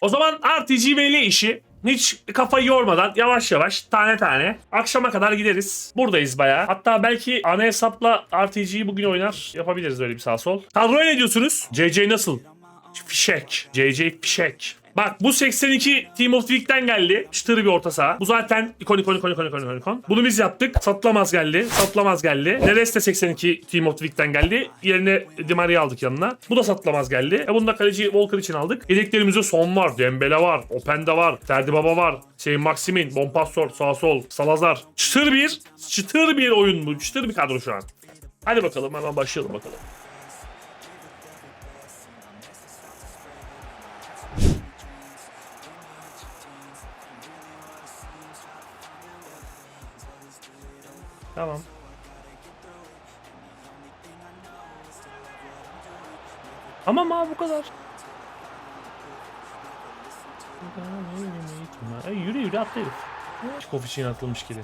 O zaman RTG ve işi hiç kafayı yormadan yavaş yavaş tane tane akşama kadar gideriz. Buradayız bayağı. Hatta belki ana hesapla RTG'yi bugün oynar yapabiliriz öyle bir sağ sol. Kadroya ne diyorsunuz? JJ nasıl? Fişek. JJ Fişek. Bak bu 82 Team of the Week'ten geldi. Çıtır bir orta saha. Bu zaten ikon ikon ikon ikon ikon ikon. Bunu biz yaptık. Satılamaz geldi. Satılamaz geldi. Neres de 82 Team of the Week'ten geldi. Yerine Di Maria'yı aldık yanına. Bu da satılamaz geldi. E bunu da kaleci Walker için aldık. Yedeklerimizde Son var. Dembele var. Openda var. Ferdi Baba var. Şey Maximin. Bompastor. Sağ sol. Salazar. Çıtır bir. Çıtır bir oyun bu. Çıtır bir kadro şu an. Hadi bakalım hemen başlayalım bakalım. Tamam. Tamam abi bu kadar. Ay, yürü yürü atla herif. İçin atılmış gibi.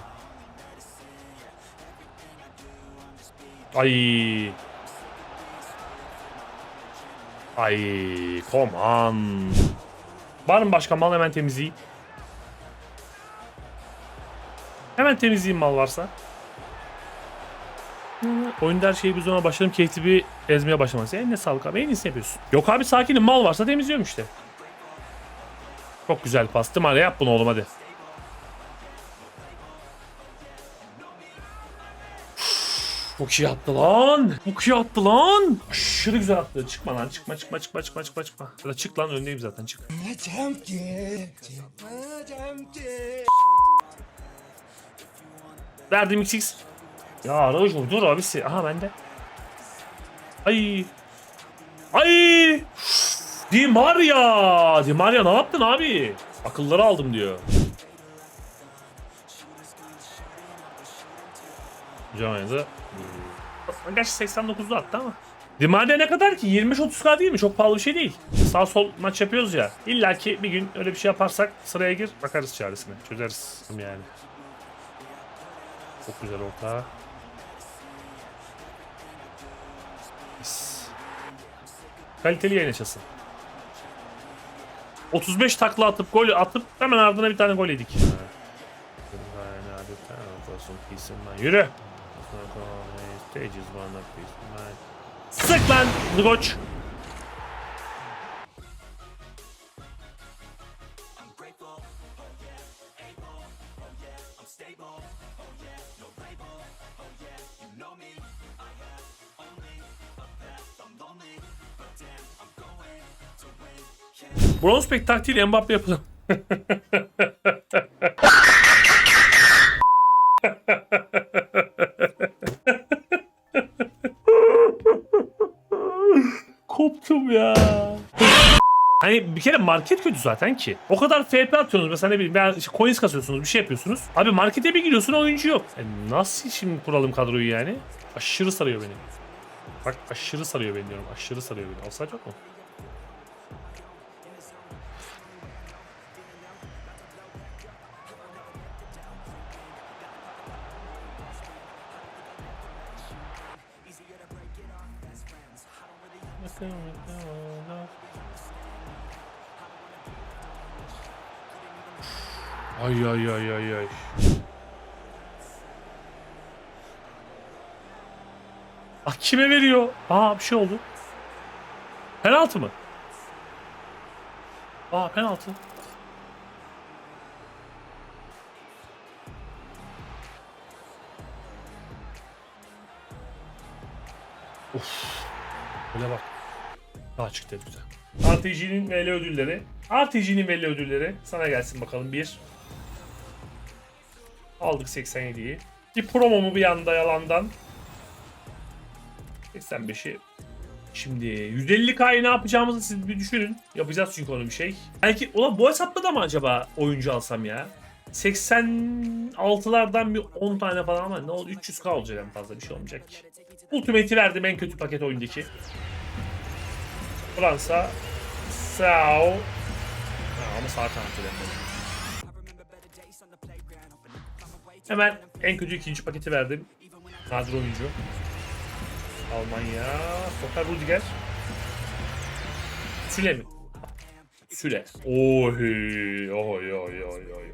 Ay. Ay, come on. Var mı başka mal hemen temizleyeyim. Hemen temizleyeyim mal varsa. Oyunda her şeyi biz ona başladım. KTB ezmeye başlaması. En ne sağlık abi. En iyisini yapıyorsun. Yok abi sakinim. Mal varsa temizliyorum işte. Çok güzel pas. Değil mi? Hadi yap bunu oğlum hadi. Çok iyi attı lan. Çok iyi attı lan. Aşırı güzel attı. Çıkma lan. Çıkma çıkma çıkma çıkma çıkma çıkma. Ya da çık lan öndeyim zaten çık. Verdim XX. Ya Rojo dur abisi. Aha bende. Ay. Ay. Di Maria. Di Maria ne yaptın abi? Akılları aldım diyor. Camia'da. Gerçi 89'da attı ama. Di Maria ne kadar ki? 25-30k değil mi? Çok pahalı bir şey değil. Sağ sol maç yapıyoruz ya. İlla ki bir gün öyle bir şey yaparsak sıraya gir bakarız çaresine. Çözeriz yani. Çok güzel orta. Kaliteli yayın yaşasın. 35 takla atıp gol atıp hemen ardına bir tane gol yedik. Yürü. Sık lan koç. Bronze Pack taktiğiyle Mbappe yapalım. Koptum ya. Hani bir kere market kötü zaten ki. O kadar FP atıyorsunuz mesela ne bileyim veya işte coins kasıyorsunuz bir şey yapıyorsunuz. Abi markete bir giriyorsun oyuncu yok. E nasıl şimdi kuralım kadroyu yani? Aşırı sarıyor beni. Bak aşırı sarıyor beni diyorum. Aşırı sarıyor beni. Olsa yok mu? Ay ay ay ay ay. Ah kime veriyor? Aa bir şey oldu. Penaltı mı? Aa penaltı. Of. Böyle bak. Daha çıktı güzel. RTG'nin VL ödülleri. RTG'nin VL ödülleri. Sana gelsin bakalım. Bir. Aldık 87'yi. Bir promo mu bir yanda yalandan. 85'i. Şimdi 150K'yı ne yapacağımızı siz bir düşünün. Yapacağız çünkü onu bir şey. Belki ulan bu hesapta da mı acaba oyuncu alsam ya? 86'lardan bir 10 tane falan ama ne oldu 300k olacak en fazla bir şey olmayacak. Ultimate'i verdim en kötü paket oyundaki. Fransa. Sao. Ha, ama sağ kanatta Hemen en kötü ikinci paketi verdim. Nadir oyuncu. Almanya. Sokar Rudiger. Süle mi? Süle. Oy oy oy oy oy.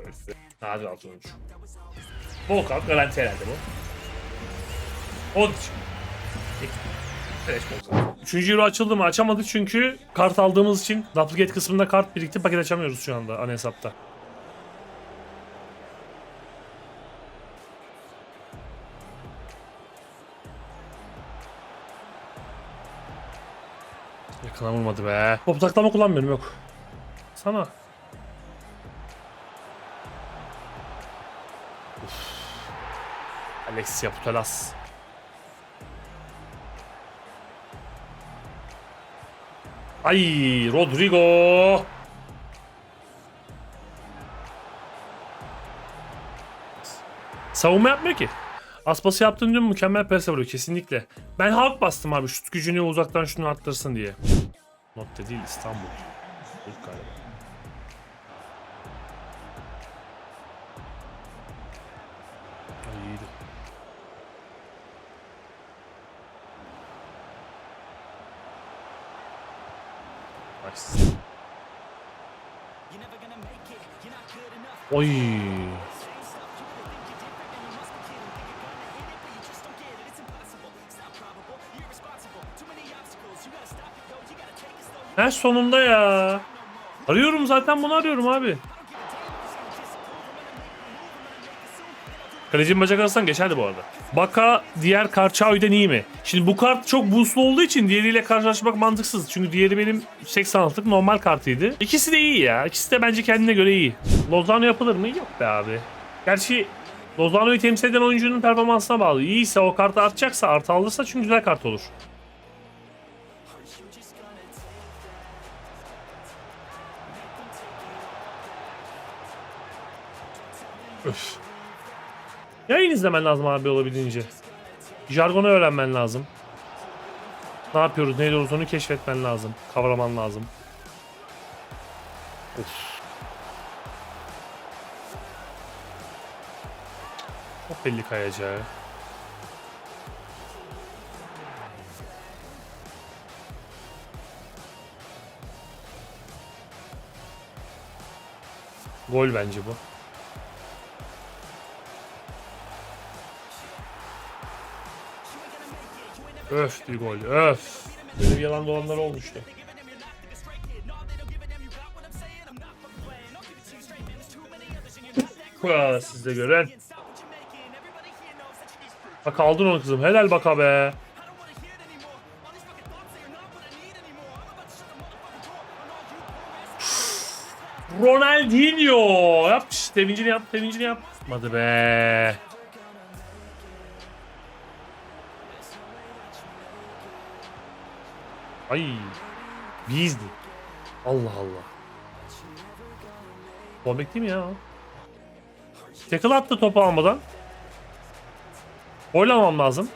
Nadir altın oyuncu. Volkan garanti herhalde bu. Onun için. Üçüncü euro açıldı mı? Açamadık çünkü kart aldığımız için duplicate kısmında kart birikti paket açamıyoruz şu anda ana hesapta. Yakına vurmadı be. Top taklama kullanmıyorum yok. Sana. Uf. Putelas. Ay Rodrigo. Savunma yapmıyor ki. Aspası yaptığın dün mükemmel pres vuruyor kesinlikle. Ben halk bastım abi şut gücünü uzaktan şunu arttırsın diye. Not değil İstanbul. İlk galiba. Ay, iyiydi. Oy. Her sonunda ya. Arıyorum zaten bunu arıyorum abi. Kalecinin bacak arasından geçerdi bu arada. Baka diğer Karçao'dan iyi mi? Şimdi bu kart çok boostlu olduğu için diğeriyle karşılaşmak mantıksız. Çünkü diğeri benim 86'lık normal kartıydı. İkisi de iyi ya. İkisi de bence kendine göre iyi. Lozano yapılır mı? Yok be abi. Gerçi Lozano'yu temsil eden oyuncunun performansına bağlı. İyiyse o kartı artacaksa artı alırsa çünkü güzel kart olur. Öf. Yayın izlemen lazım abi olabildiğince. Jargonu öğrenmen lazım. Ne yapıyoruz, ne ediyoruz onu keşfetmen lazım. Kavraman lazım. Of. Çok belli kayacağı. Gol bence bu. Öf bir gol öf. Böyle bir yalan dolanlar olmuştu. Ha, siz de gören. Bak aldın onu kızım. Helal baka be. Ronaldinho. Yap şş, sevincini yap, sevincini yap. Yapmadı be. Ay. Bizdi. Allah Allah. Bombek değil mi ya? Tackle attı topu almadan. Oylamam lazım.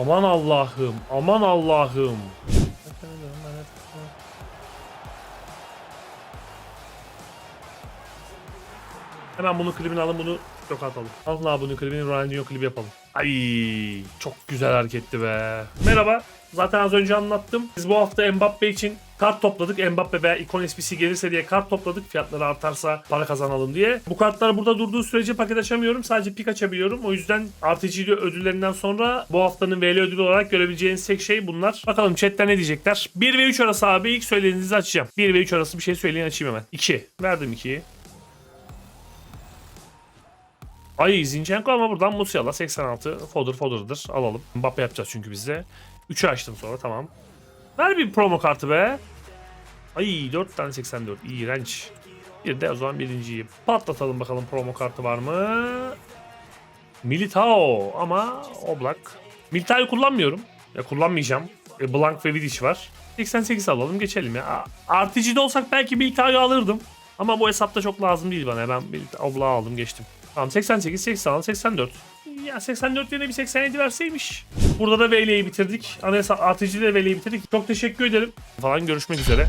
Aman Allah'ım, aman Allah'ım. Hemen bunun klibini alın bunu yok atalım. Alın abi bunun klibini Ronaldinho klibi yapalım. Ay çok güzel hareketti be. Merhaba. Zaten az önce anlattım. Biz bu hafta Mbappe için kart topladık. Mbappe veya ikon SPC gelirse diye kart topladık. Fiyatları artarsa para kazanalım diye. Bu kartlar burada durduğu sürece paket açamıyorum. Sadece pik açabiliyorum. O yüzden RTG ödüllerinden sonra bu haftanın VL ödülü olarak görebileceğiniz tek şey bunlar. Bakalım chatten ne diyecekler. 1 ve 3 arası abi ilk söylediğinizi açacağım. 1 ve 3 arası bir şey söyleyin açayım hemen. 2. Verdim 2'yi. Ay Zinchenko ama buradan Musiala 86 Fodder Fodder'dır. Alalım. Mbappe yapacağız çünkü bizde. 3'ü açtım sonra tamam. Ver bir promo kartı be. Ay 4 tane 84. İğrenç. Bir de o zaman birinciyi patlatalım bakalım promo kartı var mı? Militao ama Oblak. Militao'yu kullanmıyorum. Ya kullanmayacağım. E, Blank ve Vidic var. 88 alalım geçelim ya. RTG'de olsak belki Militao'yu alırdım. Ama bu hesapta çok lazım değil bana. Ben Oblak'ı aldım geçtim. Tamam 88, 86, 84. Ya 84 yerine bir 87 verseymiş. Burada da VL'yi bitirdik. Ana hesap RTG'de VL'yi bitirdik. Çok teşekkür ederim. Falan görüşmek üzere.